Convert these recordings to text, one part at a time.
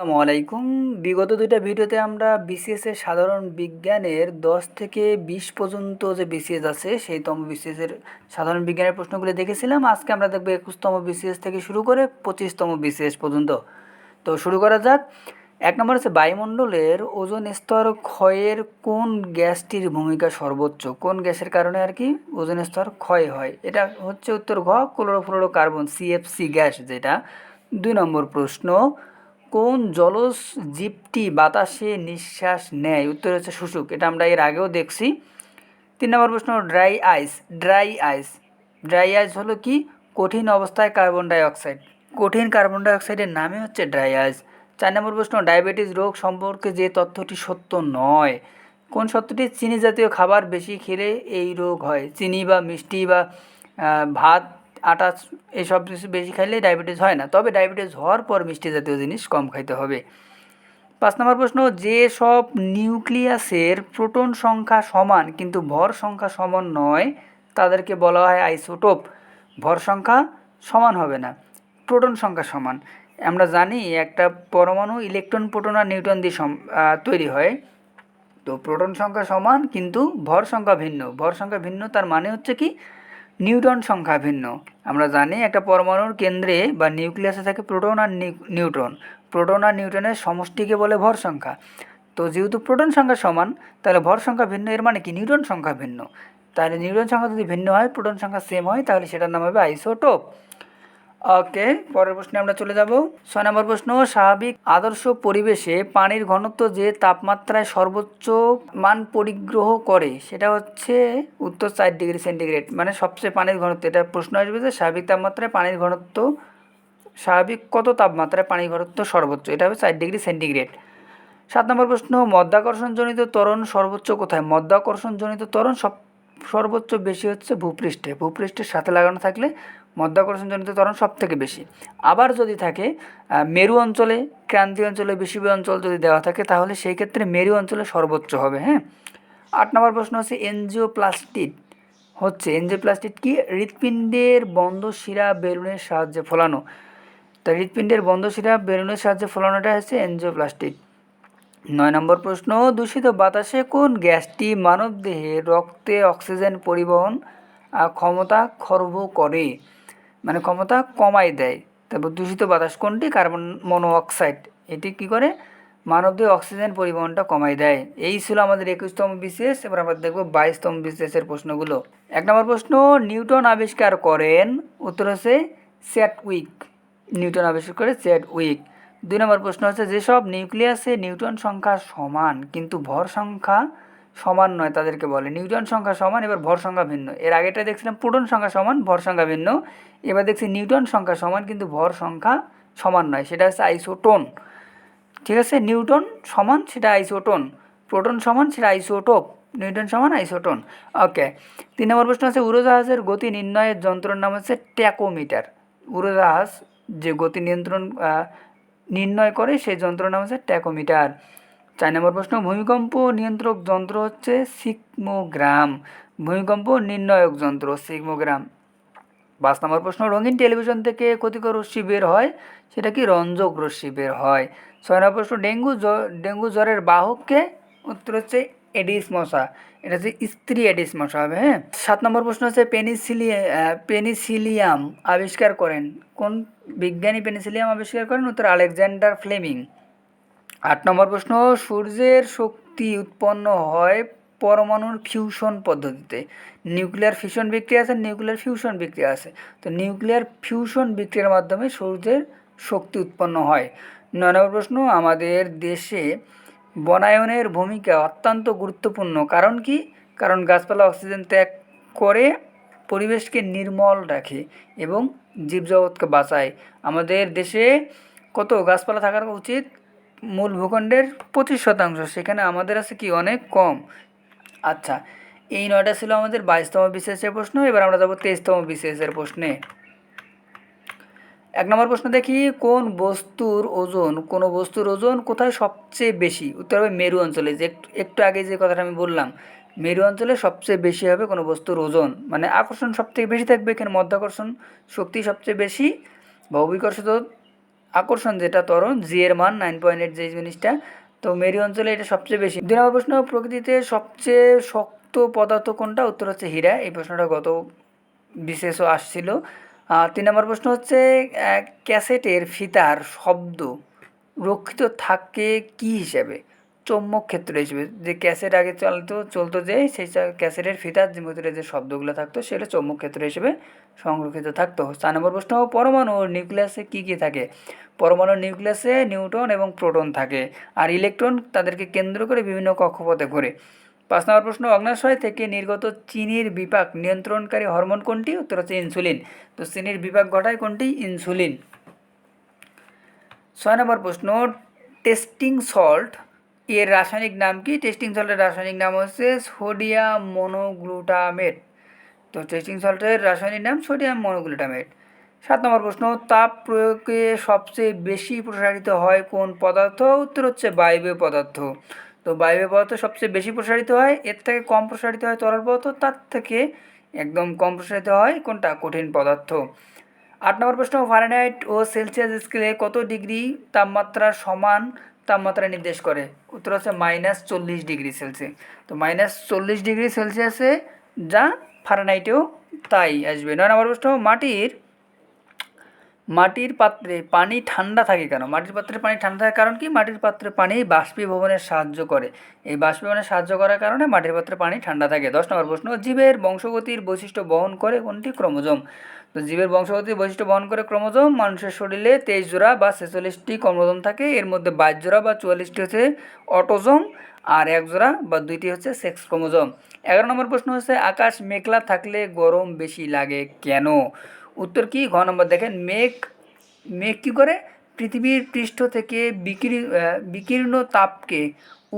আসসালামু আলাইকুম। বিগত দুইটা ভিডিওতে আমরা বিসিএস এর সাধারণ বিজ্ঞানের দশ থেকে বিশ পর্যন্ত যে বিসিএস আছে, সেই তম বিসিএস এর সাধারণ বিজ্ঞানের প্রশ্নগুলো দেখেছিলাম। আজকে আমরা দেখব একুশতম বিসিএস থেকে শুরু করে পঁচিশতম বিসিএস পর্যন্ত। তো শুরু করা যাক। এক নম্বর হচ্ছে বায়ুমণ্ডলের ওজোন স্তর ক্ষয়ের কোন গ্যাসটির ভূমিকা সর্বোচ্চ? কোন গ্যাসের কারণে আর কি ওজোন স্তর ক্ষয় হয়? এটা হচ্ছে উত্তর ঘ ক্লোরোফ্লোরো কার্বন সিএফসি গ্যাস যেটা। দুই নম্বর প্রশ্ন কোন জলজ জীবটি বাতাসে নিঃশ্বাস নেয়? উত্তর হচ্ছে শুশুক, এটা আমরা এর আগেও দেখছি। তিন নম্বর প্রশ্ন, dry ice dry ice dry ice হলো কি? কঠিন অবস্থায় কার্বন ডাইঅক্সাইড। কঠিন কার্বন ডাই অক্সাইডের নামে হচ্ছে ড্রাই আইস। চার নম্বর প্রশ্ন, ডায়াবেটিস রোগ সম্পর্কে যে তথ্যটি সত্য নয়। কোন সত্যটি? চিনি জাতীয় খাবার বেশি খেলে এই রোগ হয়। চিনি বা মিষ্টি বা ভাত আটা কিছু বেশি খাইলে ডায়াবেটিস হয় না। তবে ডায়াবেটিস হওয়ার পর মিষ্টি জাতীয় জিনিস কম খাইতে হবে। পাঁচ নম্বর প্রশ্ন, যে সব নিউক্লিয়াসের প্রোটন সংখ্যা সমান কিন্তু ভর সংখ্যা সমান নয়, তাদেরকে বলা হয় আইসোটোপ। ভর সংখ্যা সমান হবে না, প্রোটন সংখ্যা সমান। আমরা জানি একটা পরমাণু ইলেকট্রন, প্রোটন আর নিউটন দিয়ে তৈরি হয়। তো প্রোটন সংখ্যা সমান কিন্তু ভর সংখ্যা ভিন্ন। ভর সংখ্যা ভিন্ন তার মানে হচ্ছে কি নিউটন সংখ্যা ভিন্ন। আমরা জানি একটা পরমাণুর কেন্দ্রে বা নিউক্লিয়াসে থাকে প্রোটন আর নিউ- নিউট্রন। প্রোটন আর নিউট্রনের সমষ্টিকে বলে ভর সংখ্যা। তো যেহেতু প্রোটন সংখ্যা সমান, তাহলে ভর সংখ্যা ভিন্ন, এর মানে কি? নিউটন সংখ্যা ভিন্ন। তাহলে নিউটন সংখ্যা যদি ভিন্ন হয়, প্রোটন সংখ্যা সেম হয়, তাহলে সেটার নাম হবে আইসোটোপ। ওকে, পরের প্রশ্নে আমরা চলে যাব। ছয় নম্বর প্রশ্ন, স্বাভাবিক আদর্শ পরিবেশে পানির ঘনত্ব যে তাপমাত্রায় সর্বোচ্চ মান পরিগ্রহ করে, সেটা হচ্ছে উত্তর চার ডিগ্রি সেন্টিগ্রেড। মানে সবচেয়ে পানির ঘনত্ব, এটা প্রশ্ন আসবে যে স্বাভাবিক তাপমাত্রায় পানির ঘনত্ব, স্বাভাবিক কত তাপমাত্রায় পানির ঘনত্ব সর্বোচ্চ, এটা হবে চার ডিগ্রি সেন্টিগ্রেড। সাত নম্বর প্রশ্ন, মধ্যাকর্ষণজনিত ত্বরণ সর্বোচ্চ কোথায়? মধ্যাকর্ষণজনিত ত্বরণ সব, সর্বোচ্চ বেশি হচ্ছে ভূপৃষ্ঠে। ভূপৃষ্ঠের সাথে লাগানো থাকলে মধ্যাকর্ষণজনিত ত্বরণ সব থেকে বেশি। আবার যদি থাকে মেরু অঞ্চলে, ক্রান্তীয় অঞ্চলে বেশি অঞ্চল যদি দেওয়া থাকে, তাহলে সেই ক্ষেত্রে মেরু অঞ্চলে সর্বোচ্চ হবে হ্যাঁ? আট নম্বর প্রশ্ন হচ্ছে এনজিও এনজিওপ্লাস্টিড হচ্ছে এনজিও এনজিওপ্লাস্টিড কি? হৃৎপিণ্ডের বন্ধ শিরা বেলুনের সাহায্যে ফোলানো। তা হৃৎপিণ্ডের বন্ধ শিরা বেলুনের সাহায্যে ফোলানোটা হচ্ছে এনজিও এনজিওপ্লাস্টিড। নয় নম্বর প্রশ্ন, দূষিত বাতাসে কোন গ্যাসটি মানবদেহে রক্তে অক্সিজেন পরিবহন ক্ষমতা খর্ব করে? মানে ক্ষমতা কমায় দেয়। তারপর দূষিত বাতাস কোনটি? কার্বন মনোঅক্সাইড এটি কি করে? মানবদেহে অক্সিজেন পরিবহনটা কমায় দেয়। এই ছিল আমাদের একুশতম বিসিএস এবার আমরা দেখব বাইশতম এর প্রশ্নগুলো। এক নম্বর প্রশ্ন, নিউটন আবিষ্কার করেন, উত্তর হচ্ছে স্যাটউইক। নিউটন আবিষ্কার করে চ্যাডউইক দুই নম্বর প্রশ্ন হচ্ছে, যেসব নিউক্লিয়াসে নিউটন সংখ্যা সমান, কিন্তু ভর সংখ্যা সমান নয় তাদেরকে বলে। নিউটন সংখ্যা সমান, এবার ভর সংখ্যা ভিন্ন। এর আগেটা দেখছিলাম, প্রোটন সংখ্যা সমান, ভর সংখ্যা ভিন্ন। এবার দেখছি নিউটন সংখ্যা সমান, কিন্তু ভর সংখ্যা সমান নয়, সেটা হচ্ছে আইসোটোন। ঠিক আছে? নিউটন সমান, সেটা আইসোটোন। প্রোটন সমান, সেটা আইসোটোপ। নিউটন সমান, আইসোটোন। ওকে তিন নম্বর প্রশ্ন আছে, উড়োজাহাজের গতি নির্ণয়ের যন্ত্রের নাম হচ্ছে ট্যাকোমিটার। উড়োজাহাজ যে গতি নিয়ন্ত্রণ নির্ণয় করে, সেই যন্ত্রের নাম হচ্ছে ট্যাকোমিটার। চার নম্বর প্রশ্ন, ভূমিকম্প নিয়ন্ত্রক যন্ত্র হচ্ছে সিকমোগ্রাম ভূমিকম্প নির্ণায়ক যন্ত্র সিকমোগ্রাম পাঁচ নম্বর প্রশ্ন, রঙিন টেলিভিশন থেকে ক্ষতিকর রশ্মি বের হয়, সেটা কি রঞ্জক রশ্মি বের হয়? ছয় নম্বর প্রশ্ন, ডেঙ্গু জ্বর, ডেঙ্গু জ্বরের বাহককে উত্তর হচ্ছে এডিস মশা, এটা হচ্ছে স্ত্রী এডিস মশা হবে হ্যাঁ? সাত নম্বর প্রশ্ন হচ্ছে পেনিসিলি পেনিসিলিয়াম আবিষ্কার করেন, কোন বিজ্ঞানী পেনিসিলিয়াম আবিষ্কার করেন? উত্তর আলেকজান্ডার ফ্লেমিং। আট নম্বর প্রশ্ন, সূর্যের শক্তি উৎপন্ন হয় পরমাণুর ফিউশন পদ্ধতিতে। নিউক্লিয়ার ফিউশন বিক্রিয়া আছে, নিউক্লিয়ার ফিউশন বিক্রিয়া আছে। তো নিউক্লিয়ার ফিউশন বিক্রিয়ার মাধ্যমে সূর্যের শক্তি উৎপন্ন হয়। নয় নম্বর প্রশ্ন, আমাদের দেশে বনায়নের ভূমিকা অত্যন্ত গুরুত্বপূর্ণ। কারণ কি? কারণ গাছপালা অক্সিজেন ত্যাগ করে পরিবেশকে নির্মল রাখে এবং জীবজগৎকে বাঁচায়। আমাদের দেশে কত গাছপালা থাকার উচিত? মূল ভূখণ্ডের পঁচিশ শতাংশ। সেখানে আমাদের আছে কি? অনেক কম। আচ্ছা এই নয়টা ছিল আমাদের বাইশতম বিশেষের প্রশ্ন, এবার আমরা যাব তেইশতম বিশেষের প্রশ্নে। এক নম্বর প্রশ্ন দেখি, কোন বস্তুর ওজন, কোন বস্তুর ওজন কোথায় সবচেয়ে বেশি? উত্তর হবে মেরু অঞ্চলে, যে একটু আগে যে কথাটা আমি বললাম, মেরু অঞ্চলে সবচেয়ে বেশি হবে কোনো বস্তুর ওজন মানে আকর্ষণ সবথেকে বেশি থাকবে এখানে মধ্যাকর্ষণ শক্তি সবচেয়ে বেশি, বা অভিকর্ষিত আকর্ষণ যেটা ত্বরণ জি এর মান নাইন পয়েন্ট এইট যে জিনিসটা তো মেরু অঞ্চলে এটা সবচেয়ে বেশি। দুই নম্বর প্রশ্ন, প্রকৃতিতে সবচেয়ে শক্ত পদার্থ কোনটা? উত্তর হচ্ছে হীরা। এই প্রশ্নটা গত বিশেষও আসছিল। আর তিন নম্বর প্রশ্ন হচ্ছে ক্যাসেটের ফিতার শব্দ রক্ষিত থাকে কি হিসাবে? চৌম্বক ক্ষেত্র হিসেবে, যে ক্যাসেট আগে চলতো চলতো যে, সেই ক্যাসেটের ফিতার ভিতরে যে শব্দগুলো থাকতো, সেটা চৌম্বক ক্ষেত্র হিসেবে সংরক্ষিত থাকতো। চার নম্বর প্রশ্ন, পরমাণু নিউক্লিয়াসে কী কী থাকে? পরমাণু নিউক্লিয়াসে নিউট্রন এবং প্রোটন থাকে, আর ইলেকট্রন তাদেরকে কেন্দ্র করে বিভিন্ন কক্ষপথে ঘোরে। পাঁচ নম্বর প্রশ্ন, অগ্নাশয় থেকে নির্গত চিনির বিপাক নিয়ন্ত্রণকারী হরমোন কোনটি? উত্তর হচ্ছে ইনসুলিন। তো চিনির বিপাক ঘটায় কোনটি? ইনসুলিন। ছয় নম্বর প্রশ্ন, টেস্টিং সল্ট এর রাসায়নিক নাম কি? টেস্টিং সল্টের রাসায়নিক নাম হচ্ছে সোডিয়াম মনোগ্লুটামেট তো টেস্টিং সল্টের রাসায়নিক নাম সোডিয়াম মনোগ্লুটামেট সাত নম্বর প্রশ্ন, তাপ প্রয়োগে সবচেয়ে বেশি প্রসারিত হয় কোন পদার্থ? উত্তর হচ্ছে বায়বীয় পদার্থ। তো বায়বীয় পদার্থ সবচেয়ে বেশি প্রসারিত হয়, এর থেকে কম প্রসারিত হয় তরল পদার্থ, তার থেকে একদম কম প্রসারিত হয় কোনটা? কঠিন পদার্থ। আট নম্বর প্রশ্ন ফারেনহাইট ও সেলসিয়াস স্কেলে কত ডিগ্রি তাপমাত্রা সমান তাপমাত্রা নির্দেশ করে। উত্তর হচ্ছে মাইনাস চল্লিশ ডিগ্রি সেলসিয়াস তো মাইনাস চল্লিশ ডিগ্রি সেলসিয়াসে যা ফারেনহাইটেও তাই আসবে। নয় নম্বর প্রশ্ন, মাটির মাটির পাত্রে পানি ঠান্ডা থাকে কেন? মাটির পাত্রে পানি ঠান্ডা থাকার কারণ কি? মাটির পাত্রে পানি বাষ্পীভবনে সাহায্য করে। এই বাষ্পীভবনে সাহায্য করার কারণে মাটির পাত্রে পানি ঠান্ডা থাকে। দশ নম্বর প্রশ্ন, জীবের বংশগতির বৈশিষ্ট্য বহন করে কোনটি? ক্রোমোজোম। তো জীবের বংশগতির বৈশিষ্ট্য বহন করে ক্রোমোজোম। মানুষের শরীরে তেইশ জোড়া বা ছেচল্লিশটি ক্রোমোজোম থাকে। এর মধ্যে বাইশ জোড়া বা চুয়াল্লিশটি হচ্ছে অটোজোম আর এক জোড়া বা দুইটি হচ্ছে সেক্স ক্রোমোজোম। এগারো নম্বর প্রশ্ন হচ্ছে, আকাশ মেঘলা থাকলে গরম বেশি লাগে কেন? উত্তর কি? ঘ নম্বর দেখেন, মেঘ মেঘ কী করে? পৃথিবীর পৃষ্ঠ থেকে বিকিরি বিকীর্ণ তাপকে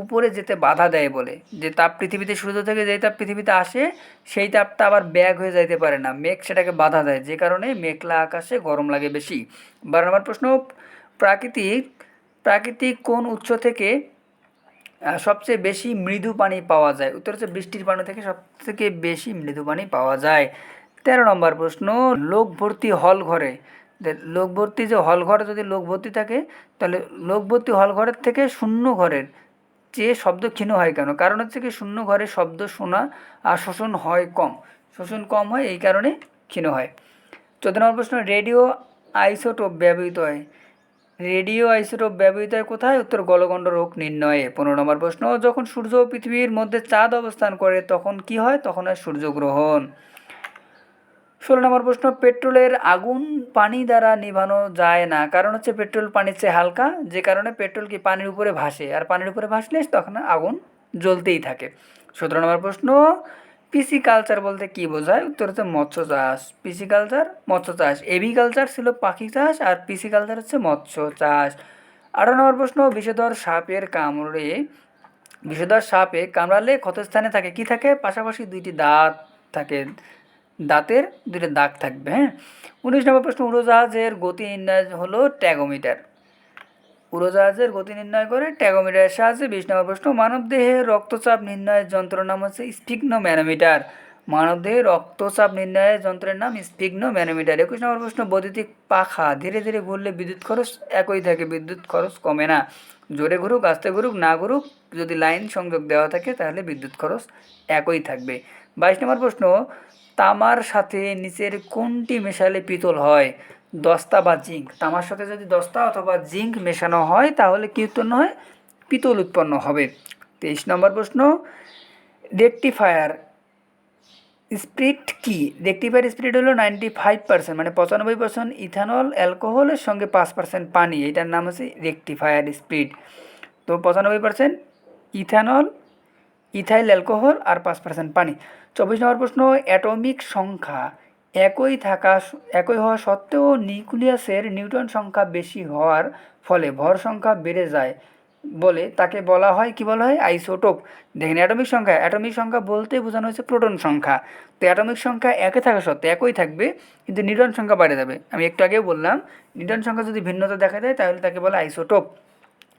উপরে যেতে বাধা দেয় বলে। যে তাপ পৃথিবীতে সূর্য থেকে যেই তাপ পৃথিবীতে আসে, সেই তাপটা আবার ব্যাগ হয়ে যাইতে পারে না। মেঘ সেটাকে বাধা দেয়, যে কারণে মেঘলা আকাশে গরম লাগে বেশি। বারো নম্বর প্রশ্ন, প্রাকৃতিক প্রাকৃতিক কোন উৎস থেকে সবচেয়ে বেশি মৃদু পানি পাওয়া যায়? উত্তর হচ্ছে বৃষ্টির পানি থেকে সবথেকে বেশি মৃদু পানি পাওয়া যায়। তেরো নম্বর প্রশ্ন, লোক ভর্তি হল ঘরে। লোক ভর্তি যে হল ঘরে যদি লোক ভর্তি থাকে, তাহলে লোক ভর্তি হল ঘরের থেকে শূন্য ঘরের চেয়ে শব্দ ক্ষীণ হয় কেন? কারণ হচ্ছে কি, শূন্য ঘরে শব্দ শোনা আর শোষণ হয় কম। শোষণ কম হয়, এই কারণে ক্ষীণ হয়। চোদ্দ নম্বর প্রশ্ন, রেডিও আইসোটোপ ব্যবহৃত হয়। রেডিও আইসোটোপ ব্যবহৃত হয় কোথায়? উত্তর গলগণ্ড রোগ নির্ণয়ে। পনেরো নম্বর প্রশ্ন, যখন সূর্য পৃথিবীর মধ্যে চাঁদ অবস্থান করে, তখন কি হয়? তখন হয় সূর্যগ্রহণ ষোলো নম্বর প্রশ্ন, পেট্রোলের আগুন পানি দ্বারা নিভানো যায় না। কারণ হচ্ছে পেট্রোল পানির চেয়ে হালকা, যে কারণে পেট্রোল কি পানির উপরে ভাসে। আর পানির উপরে ভাসলে তখন আগুন জ্বলতেই থাকে। সতেরো নম্বর প্রশ্ন, পিসি কালচার বলতে কি বোঝায়? উত্তর হচ্ছে মৎস্য চাষ। পিসি কালচার, মৎস্য চাষ। এভি কালচার ছিল পাখি চাষ আর পিসি কালচার হচ্ছে মৎস্য চাষ। আঠারো নম্বর প্রশ্ন, বিষধর সাপের কামড়ে, বিষধর সাপে কামড়ালে ক্ষতস্থানে থাকে। কি থাকে? পাশাপাশি দুইটি দাঁত থাকে। দাঁতের দুইটা দাগ থাকবে হ্যাঁ? উনিশ নম্বর প্রশ্ন, উড়োজাহাজের গতি নির্ণয় হলো ট্যাগোমিটার। উড়োজাহাজের গতি নির্ণয় করে ট্যাগোমিটারের সাহায্যে, বিশ নম্বর প্রশ্ন, মানবদেহে রক্তচাপ নির্ণয়ের যন্ত্রের নাম হচ্ছে স্পিগনো ম্যানোমিটার মানবদেহে রক্তচাপ নির্ণয়ের যন্ত্রের নাম স্পিগনো ম্যানোমিটার একুশ নম্বর প্রশ্ন, বৈদ্যুতিক পাখা ধীরে ধীরে ঘুরলে বিদ্যুৎ খরচ একই থাকে, বিদ্যুৎ খরচ কমে না। জোরে ঘুরুক, আস্তে ঘুরুক, না ঘুরুক, যদি লাইন সংযোগ দেওয়া থাকে তাহলে বিদ্যুৎ খরচ একই থাকবে। বাইশ নম্বর প্রশ্ন তামার সাথে নিচের কোনটি মেশালে পিতল হয়? দস্তা বা জিঙ্ক তামার সাথে যদি দস্তা অথবা জিঙ্ক মেশানো হয়, তাহলে কী উৎপন্ন হয়? পিতল উৎপন্ন হবে। তেইশ নম্বর প্রশ্ন, রেকটিফায়ার স্প্রিট কি? রেকটিফায়ার স্প্রিট হলো নাইনটি ফাইভ পার্সেন্ট মানে পঁচানব্বই পার্সেন্ট ইথানল অ্যালকোহলের সঙ্গে পাঁচ পার্সেন্ট পানি। এটার নাম হচ্ছে রেকটিফায়ার স্প্রিট। তো পঁচানব্বই পার্সেন্ট ইথানল ইথাইল অ্যালকোহল আর পাঁচ পার্সেন্ট পানি। চব্বিশ নম্বর প্রশ্ন, অ্যাটমিক সংখ্যা একই থাকা একই হওয়া সত্ত্বেও নিউক্লিয়াসের নিউটন সংখ্যা বেশি হওয়ার ফলে ভর সংখ্যা বেড়ে যায় বলে তাকে বলা হয়, কি বলা হয়? আইসোটোপ। দেখেন, অ্যাটমিক সংখ্যা অ্যাটমিক সংখ্যা বলতে বোঝানো হচ্ছে প্রোটন সংখ্যা। তো অ্যাটমিক সংখ্যা একে থাকা সত্ত্বে একই থাকবে, কিন্তু নিউটন সংখ্যা বেড়ে যাবে। আমি একটু আগেও বললাম নিউটন সংখ্যা যদি ভিন্নতা দেখা যায় তাহলে তাকে বলে আইসোটোপ।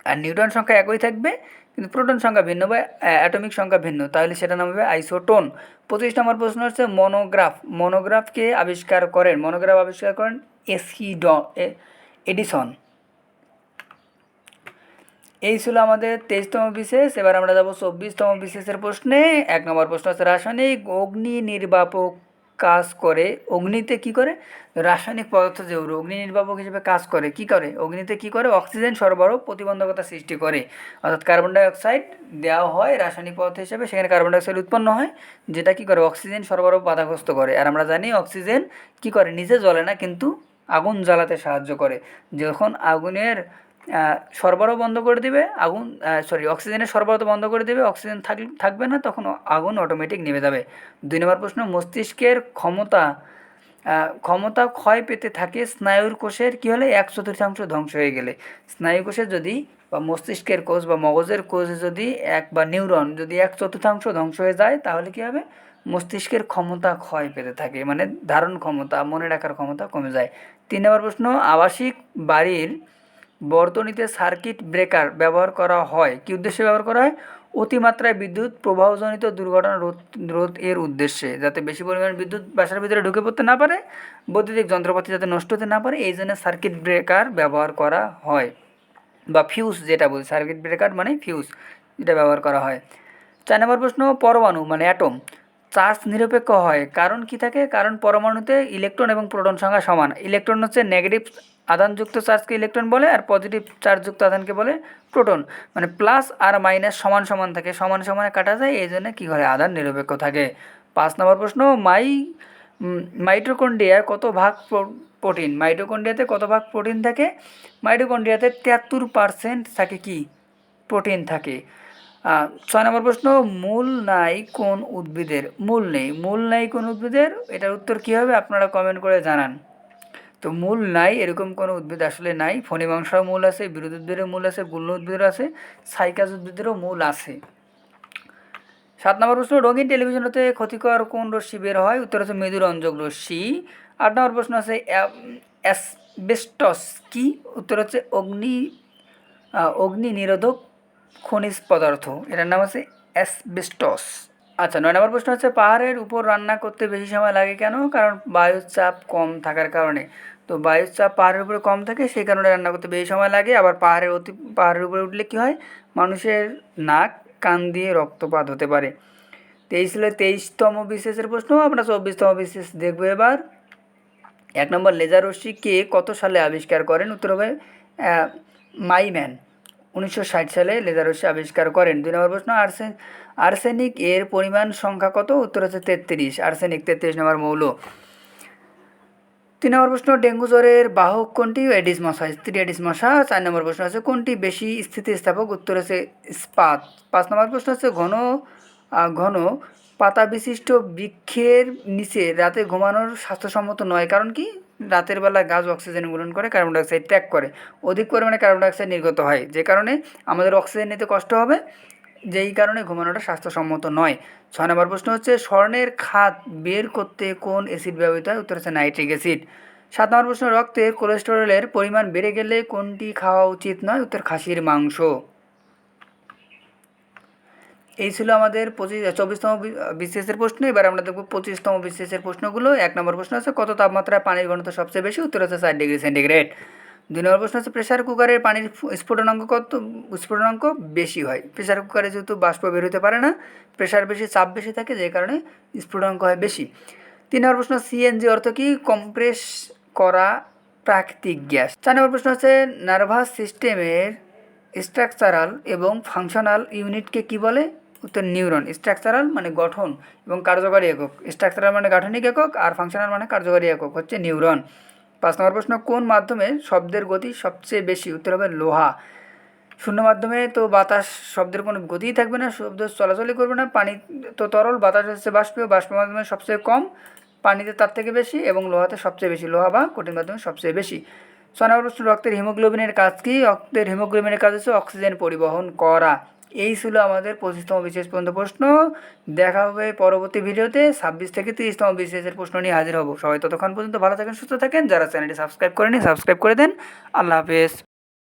আর নিউটন সংখ্যা একই থাকবে কিন্তু প্রোটন সংখ্যা ভিন্ন বা অ্যাটমিক সংখ্যা ভিন্ন। তাহলে সেটা নাম হবে আইসোটোন। পঁচিশ নম্বর প্রশ্ন হচ্ছে মনোগ্রাফ। মনোগ্রাফকে আবিষ্কার করেন? মনোগ্রাফ আবিষ্কার করেন এসিড এডিসন। এই ছিল আমাদের তেইশতম বিশেষ। এবার আমরা যাব চব্বিশতম বিশেষের প্রশ্নে। এক নম্বর প্রশ্ন হচ্ছে রাসায়নিক অগ্নি নির্বাপক কাজ করে, অগ্নিতে কি করে? রাসায়নিক পদার্থ যেগুলো অগ্নি নির্বাপক হিসেবে কাজ করে, কি করে? অগ্নিতে কি করে? অক্সিজেন সরবরাহ প্রতিবন্ধকতা সৃষ্টি করে। অর্থাৎ কার্বন ডাইঅক্সাইড দেওয়া হয় রাসায়নিক পদার্থ হিসেবে, সেখানে কার্বন ডাইঅক্সাইড উৎপন্ন হয়, যেটা কি করে? অক্সিজেন সরবরাহ বাধাগ্রস্ত করে। আর আমরা জানি অক্সিজেন কি করে? নিজে জ্বলে না, কিন্তু আগুন জ্বালাতে সাহায্য করে। যখন আগুনের সরবরাহ বন্ধ করে দিবে, আগুন সরি অক্সিজেনের সরবরাহ বন্ধ করে দেবে, অক্সিজেন থাক- থাকবে না, তখন আগুন অটোমেটিক নেমে যাবে। দুই নম্বর প্রশ্ন, মস্তিষ্কের ক্ষমতা ক্ষমতা ক্ষয় পেতে থাকে স্নায়ুর কোষের, কী হলে? এক চতুর্থাংশ ধ্বংস হয়ে গেলে। স্নায়ু কোষের যদি, বা মস্তিষ্কের কোষ বা মগজের কোষ যদি এক বা নিউরন যদি এক চতুর্থাংশ ধ্বংস হয়ে যায়, তাহলে কী হবে? মস্তিষ্কের ক্ষমতা ক্ষয় পেতে থাকে মানে ধারণ ক্ষমতা, মনে রাখার ক্ষমতা কমে যায়। তিন নম্বর প্রশ্ন, আবাসিক বাড়ির বর্তনীতে সার্কিট ব্রেকার ব্যবহার করা হয়। কী উদ্দেশ্যে ব্যবহার করা হয়? অতিমাত্রায় বিদ্যুৎ প্রবাহজনিত দুর্ঘটনা রোধ রোধ এর উদ্দেশ্যে, যাতে বেশি পরিমাণ বিদ্যুৎ বাসার ভিতরে ঢুকে পড়তে না পারে, বৈদ্যুতিক যন্ত্রপাতি যাতে নষ্ট হতে না পারে, এই জন্য সার্কিট ব্রেকার ব্যবহার করা হয়। বা ফিউজ যেটা বলি, সার্কিট ব্রেকার মানে ফিউজ যেটা ব্যবহার করা হয়। চার নম্বর প্রশ্ন, পরমাণু মানে অ্যাটম চার্জ নিরপেক্ষ হয়, কারণ কি থাকে? কারণ পরমাণুতে ইলেকট্রন এবং প্রোটন সংখ্যা সমান। ইলেকট্রন হচ্ছে নেগেটিভ আধানযুক্ত চার্জকে ইলেকট্রন বলে আর পজিটিভ চার্জযুক্ত আধানকে বলে প্রোটন। মানে প্লাস আর মাইনাস সমান সমান থাকে, সমান সমানে কাটা যায়, এই জন্য কী করে? আধান নিরপেক্ষ থাকে। পাঁচ নম্বর প্রশ্ন, মাই মাইটোকন্ড্রিয়ায় কত ভাগ প্রোটিন? মাইটোকন্ড্রিয়াতে কত ভাগ প্রোটিন থাকে? মাইটোকন্ড্রিয়াতে তিয়াত্তর পার্সেন্ট থাকে কি? প্রোটিন থাকে। ছয় নম্বর প্রশ্ন, মূল নাই কোন উদ্ভিদের? মূল নেই। মূল নাই কোন উদ্ভিদের? এটার উত্তর কী হবে? আপনারা কমেন্ট করে জানান। তো মূল নাই, এরকম কোনো উদ্ভিদ আসলে নাই। ফণিমাংসার মূল আছে বিরোধ উদ্ভিদের মূল আছে গুল্ম উদ্ভিদের আছে সাইকাস উদ্ভিদেরও মূল আছে। সাত নম্বর প্রশ্ন, রঙিন টেলিভিশন হতে ক্ষতিকর কোন রশ্মি বের হয়? উত্তর হচ্ছে মৃদুরঞ্জক রশ্মি। আট নম্বর প্রশ্ন আছে অ্যাসবেস্টস কি? উত্তর হচ্ছে অগ্নি অগ্নি নিরোধক খনিজ পদার্থ। এটার নাম হচ্ছে অ্যাসবেস্টস। আচ্ছা নয় নম্বর প্রশ্ন হচ্ছে, পাহাড়ের উপর রান্না করতে বেশি সময় লাগে কেন? কারণ বায়ুর চাপ কম থাকার কারণে। তো বায়ুর চাপ পাহাড়ের উপরে কম থাকে, সেই কারণে রান্না করতে বেশি সময় লাগে। আবার পাহাড়ের অতি, পাহাড়ের উপরে উঠলে কী হয়? মানুষের নাক, কান দিয়ে রক্তপাত হতে পারে। তেইশ ছিল তেইশতম বিশেষের প্রশ্ন, আমরা চব্বিশতম বিশেষ দেখব এবার। এক নম্বর, লেজার রশ্মি কে কত সালে আবিষ্কার করেন? উত্তর হবে মাইম্যান। উনিশশো ষাট সালে লেজার রশ্মি আবিষ্কার করেন। দুই নম্বর প্রশ্ন, আর্সেন, আর্সেনিক এর পরিমাণ সংখ্যা কত? উত্তর হচ্ছে তেত্রিশ। আর্সেনিক তেত্রিশ নম্বর মৌল। তিন নম্বর প্রশ্ন, ডেঙ্গু জ্বরের বাহক কোনটি? এডিস মশা। স্ত্রী এডিস মশা। চার নম্বর প্রশ্ন আছে, কোনটি বেশি স্থিতিস্থাপক? উত্তর হচ্ছে ইস্পাত। পাঁচ নম্বর প্রশ্ন হচ্ছে ঘন ঘন পাতা বিশিষ্ট বৃক্ষের নিচে রাতে ঘুমানোর স্বাস্থ্যসম্মত নয়। কারণ কি? রাতের বেলা গাছ অক্সিজেন গ্রহণ করে কার্বন ডাইঅক্সাইড ত্যাগ করে। অধিক পরিমাণে কার্বন ডাইঅক্সাইড নির্গত হয়। যে কারণে আমাদের অক্সিজেন নিতে কষ্ট হবে। যেই কারণে ঘুমানোটা স্বাস্থ্যসম্মত নয়। ছয় নম্বর প্রশ্ন হচ্ছে, স্বর্ণের খাত বের করতে কোন অ্যাসিড ব্যবহৃত হয়? উত্তর হচ্ছে নাইট্রিক অ্যাসিড। সাত নম্বর প্রশ্ন রক্তে কোলেস্টেরলের পরিমাণ বেড়ে গেলে কোনটি খাওয়া উচিত নয়? উত্তর, খাসির মাংস। এই ছিল আমাদের পঁচিশ, চব্বিশতম বিসিএসের প্রশ্ন। এবার আমরা দেখব পঁচিশতম বিসিএসের প্রশ্নগুলো। এক নম্বর প্রশ্ন আছে, কত তাপমাত্রায় পানির ঘনত্ব সবচেয়ে বেশি? উত্তর হচ্ছে ষাট ডিগ্রি সেন্টিগ্রেড। দুই নম্বর প্রশ্ন হচ্ছে প্রেশার কুকারের পানির স্ফুটনাঙ্ক কত স্ফুটনাঙ্ক বেশি হয়। প্রেশার কুকারে যেহেতু বাষ্প বের হতে পারে না প্রেশার বেশি, চাপ বেশি থাকে, যে কারণে স্ফুটনাঙ্ক হয় বেশি। তিন নম্বর প্রশ্ন সিএনজি অর্থ কি? কম্প্রেস করা প্রাকৃতিক গ্যাস। চার নম্বর প্রশ্ন হচ্ছে নার্ভাস সিস্টেমের স্ট্রাকচারাল এবং ফাংশনাল ইউনিটকে কি বলে? উত্তর নিউরন স্ট্রাকচারাল মানে গঠন এবং কার্যকরী একক। স্ট্রাকচারাল মানে গাঠনিক একক আর ফাংশনাল মানে কার্যকরী একক। হচ্ছে নিউরন পাঁচ নম্বর প্রশ্ন, কোন মাধ্যমে শব্দের গতি সবচেয়ে বেশি? উত্তর হবে লোহা। শূন্য মাধ্যমে তো বাতাস, শব্দের কোনো গতিই থাকবে না, শব্দ চলাচলই করবে না, পানি তো তরল, বাতাস হচ্ছে বাষ্পীয়, বাষ্প মাধ্যমে সবচেয়ে কম, পানিতে তার থেকে বেশি এবং লোহাতে সবচেয়ে বেশি, লোহা বা কঠিন মাধ্যমে সবচেয়ে বেশি। ছয় নম্বর প্রশ্ন, রক্তের হিমোগ্লোবিনের কাজ কি? রক্তের হিমোগ্লোবিনের কাজ হচ্ছে অক্সিজেন পরিবহন করা। এই ছিল আমাদের পঁচিশতম বিশেষ পর্যন্ত প্রশ্ন। দেখা হবে পরবর্তী ভিডিওতে। ছাব্বিশ থেকে তিরিশতম বিশেষের প্রশ্ন নিয়ে হাজির হব। সবাই ততক্ষণ পর্যন্ত ভালো থাকেন, সুস্থ থাকেন। যারা চ্যানেলটি সাবস্ক্রাইব করেনি সাবস্ক্রাইব করে দেন। আল্লাহ হাফেজ।